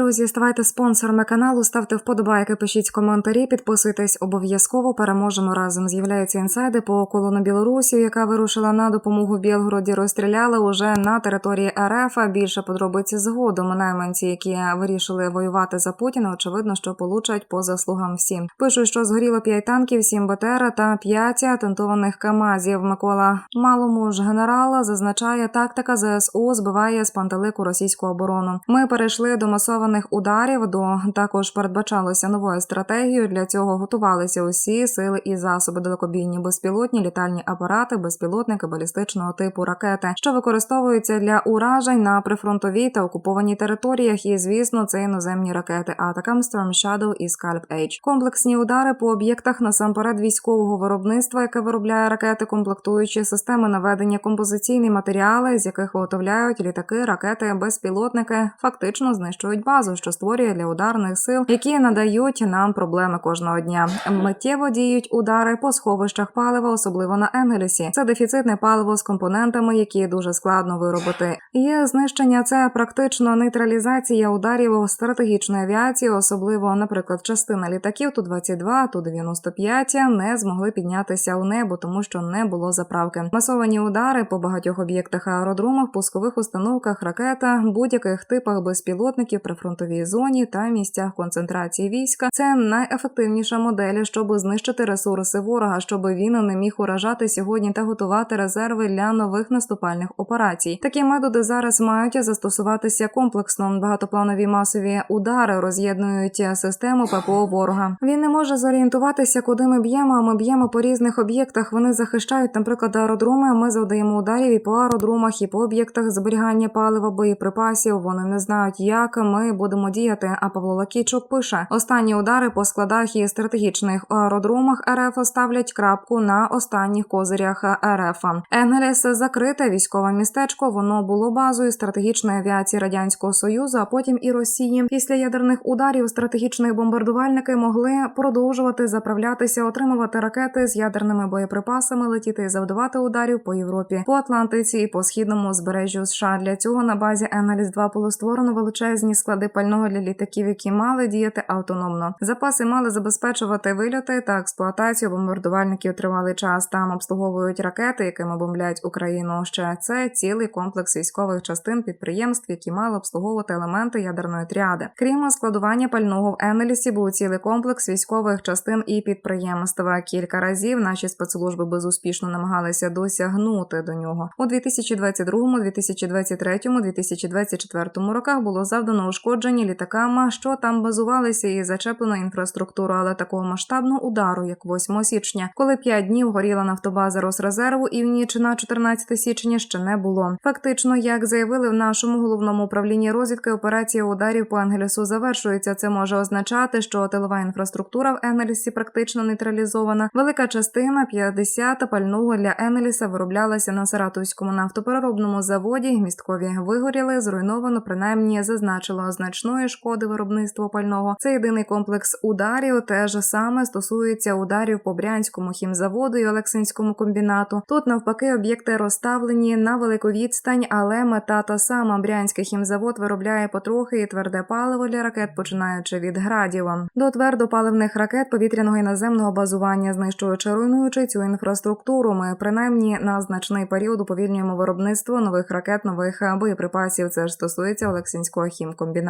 Друзі, ставайте спонсорами каналу, ставте вподобайки, пишіть коментарі, підписуйтесь обов'язково. Переможемо разом. З'являються інсайди по колону Білорусі, яка вирушила на допомогу Білгороді. Розстріляли уже на території РФ. Більше подробиці згодом. Найманці, які вирішили воювати за Путіна, очевидно, що получать по заслугам всім. Пишуть, що згоріло 5 танків, 7 БТР та 5 атентованих КАМАЗів. Микола Малому ж генерала зазначає, тактика ЗСУ збиває з пантелику російську оборону. Ми перейшли до масованих ударів. До також передбачалося новою стратегією. Для цього готувалися усі сили і засоби далекобійні безпілотні літальні апарати, безпілотники балістичного типу ракети, що використовуються для уражень на прифронтовій та окупованій територіях. І звісно, це іноземні ракети Атакам Storm Shadow і Scalp H. Комплексні удари по об'єктах насамперед військового виробництва, яке виробляє ракети, комплектуючі системи наведення композиційні матеріали, з яких виготовляють літаки, ракети, безпілотники, фактично знищують базу, що створює для ударних сил, які надають нам проблеми кожного дня. Миттєво діють удари по сховищах палива, особливо на Енгелісі. Це дефіцитне паливо з компонентами, які дуже складно виробити. Є знищення це практично нейтралізація ударів стратегічної авіації, особливо, наприклад, частина літаків ту 22 ту 95 не змогли піднятися у небо, тому що не було заправки. Масовані удари по багатьох об'єктах аеродромах, пускових установках, ракета, будь-яких типах безпілотників при фронтовій зоні та місцях концентрації війська. Це найефективніша модель, щоб знищити ресурси ворога, щоб він не міг уражати сьогодні та готувати резерви для нових наступальних операцій. Такі методи зараз мають застосуватися комплексно. Багатопланові масові удари роз'єднують систему ППО ворога. Він не може зорієнтуватися, куди ми б'ємо. А ми б'ємо по різних об'єктах. Вони захищають, наприклад, аеродроми. Ми завдаємо ударів і по аеродромах, і по об'єктах зберігання палива, боєприпасів. Вони не знають, як ми будемо діяти. А Павло Лакійчук пише: останні удари по складах і стратегічних аеродромах РФ ставлять крапку на останніх козирях РФ. Енгеліс закрите військове містечко. Воно було базою стратегічної авіації радянського союзу, а потім і Росії. Після ядерних ударів стратегічні бомбардувальники могли продовжувати заправлятися, отримувати ракети з ядерними боєприпасами, летіти і завдавати ударів по Європі, по Атлантиці і по східному збережжю США. Для цього на базі Енгеліс 2 було створено величезні склади пального для літаків, які мали діяти автономно. Запаси мали забезпечувати вильоти та експлуатацію бомбардувальників тривалий час. Там обслуговують ракети, якими бомблять Україну. Ще це цілий комплекс військових частин підприємств, які мали обслуговувати елементи ядерної тріади. Крім складування пального в Енелісі, був цілий комплекс військових частин і підприємств. Кілька разів наші спецслужби безуспішно намагалися досягнути до нього. У 2022, 2023, 2024 роках було завдано ушкодження літаками, що там базувалися, і зачеплено інфраструктуру, але такого масштабного удару, як 8 січня, коли 5 днів горіла нафтобаза Росрезерву, і в ніч на 14 січня ще не було. Фактично, як заявили в нашому головному управлінні розвідки, операція ударів по Енгелісу завершується. Це може означати, що тилова інфраструктура в Енгелісі практично нейтралізована. Велика частина 50 пального для Енгеліса вироблялася на Саратовському нафтопереробному заводі. Місткові вигоріли, зруйновано принаймні зазначило значної шкоди виробництва пального. Це єдиний комплекс ударів. Те ж саме стосується ударів по Брянському хімзаводу і Олексинському комбінату. Тут навпаки об'єкти розставлені на велику відстань, але мета та сама Брянський хімзавод виробляє потрохи і тверде паливо для ракет, починаючи від градів до твердопаливних ракет повітряного і наземного базування, знищуючи руйнуючи цю інфраструктуру. Ми принаймні на значний період уповільнюємо виробництво нових ракет, нових боєприпасів. Це ж стосується Олексинського хімкомбінату.